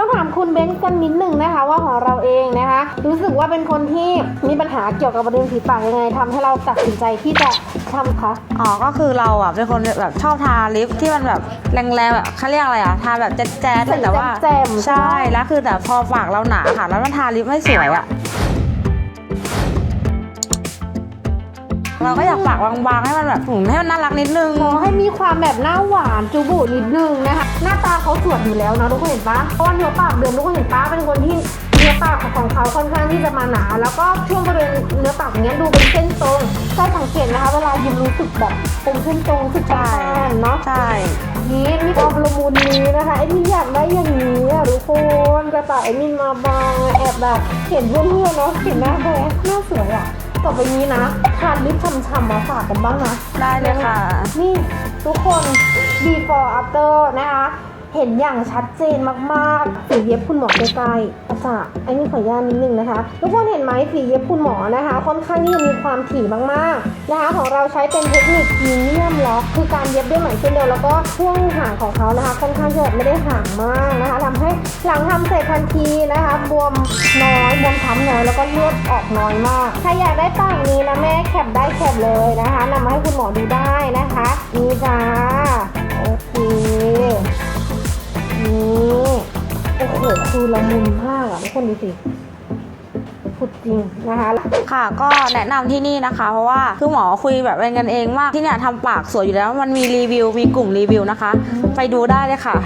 ต้องถามคุณเบนซ์กันนิดหนึ่งนะคะ ว่าของเราเองนะคะ รู้สึกว่าเป็นคนที่มีปัญหาเกี่ยวกับประเด็นฝีปากยังไงทำให้เราตัดสินใจที่จะทำคะ อ๋อ ก็คือเราอะเป็นคนแบบชอบทาลิปที่มันแบบแรงๆแบบเขาเรียกอะไรอะ ทาแบบแจ๊ดๆแต่ว่าแจ่มๆใช่ แล้วคือแต่พอปากเราหนาค่ะ แล้วมันทาลิปไม่สวยอะ เราก็อยากปากบางๆให้มันแบบหืมให้มันน่ารักนิดนึงขอให้มีความแบบหน้าหวานจูบุนิดนึงนะคะ หน้าตาเขาสวยอยู่แล้วนะทุกคนเห็นปะเพราะว่าเนื้อปากเดิมทุกคนเห็นปะเป็นคนที่เนื้อปากของเขาค่อนข้างที่จะมาหนา แล้วก็ช่วงบริเวณเนื้อปากอย่างเงี้ยดูเป็นเส้นตรงใช่สังเกตนะคะ เวลายิ้มรู้สึกแบบเป็นเส้นตรงรู้สึกใช่แน่นๆเนาะใช่นี่มีความละมุนนี้นะคะไอ้มินอยากได้อย่างนี้อะทุกคนกระต่ายไอ้มินมาบางอะแอบแบบเห็นเพื่อนๆเนาะเห็นหน้าแบงหน้าสวยอะ ต่อไปนี้นะทานลิปช่ำๆมาฝากกันบ้างนะ ได้เลยค่ะ นี่ทุกคน before after นะคะ เห็นอย่างชัดเจนมากๆฝีเย็บคุณหมอใกล้ๆอา จารย์ไอ้นี่ขออนุญาตนิดนึงนะคะ ทุกคนเห็นไหมฝีเย็บคุณหมอนะคะ ค่อนข้างที่จะมีความถี่มากๆนะคะ ของเราใช้เป็นเทคนิคพรีเมียมล็อกคือการเย็บด้วยไหมเส้นเดียวแล้วก็ช่วงห่างของเขานะคะ ค่อนข้างจะไม่ได้ห่างมากนะคะทำให้หลังทำเสร็จทันทีนะคะบวมน้อยบวมช้ำน้อยแล้วก็เลือดออกน้อยมากใครอยากได้ปากนี้นะแม่แคปได้แคปเลยนะคะนำมาให้คุณหมอดูได้นะคะนี่จ้า คือละมุนมากอะทุกคนดูสิพูดจริงนะคะ ค่ะก็แนะนำที่นี่นะคะ เพราะว่าคือหมอคุยแบบเป็นกันเองมากที่เนี่ยทำปากสวยอยู่แล้ว มันมีรีวิวมีกลุ่มรีวิวนะคะ ไปดูได้เลยค่ะ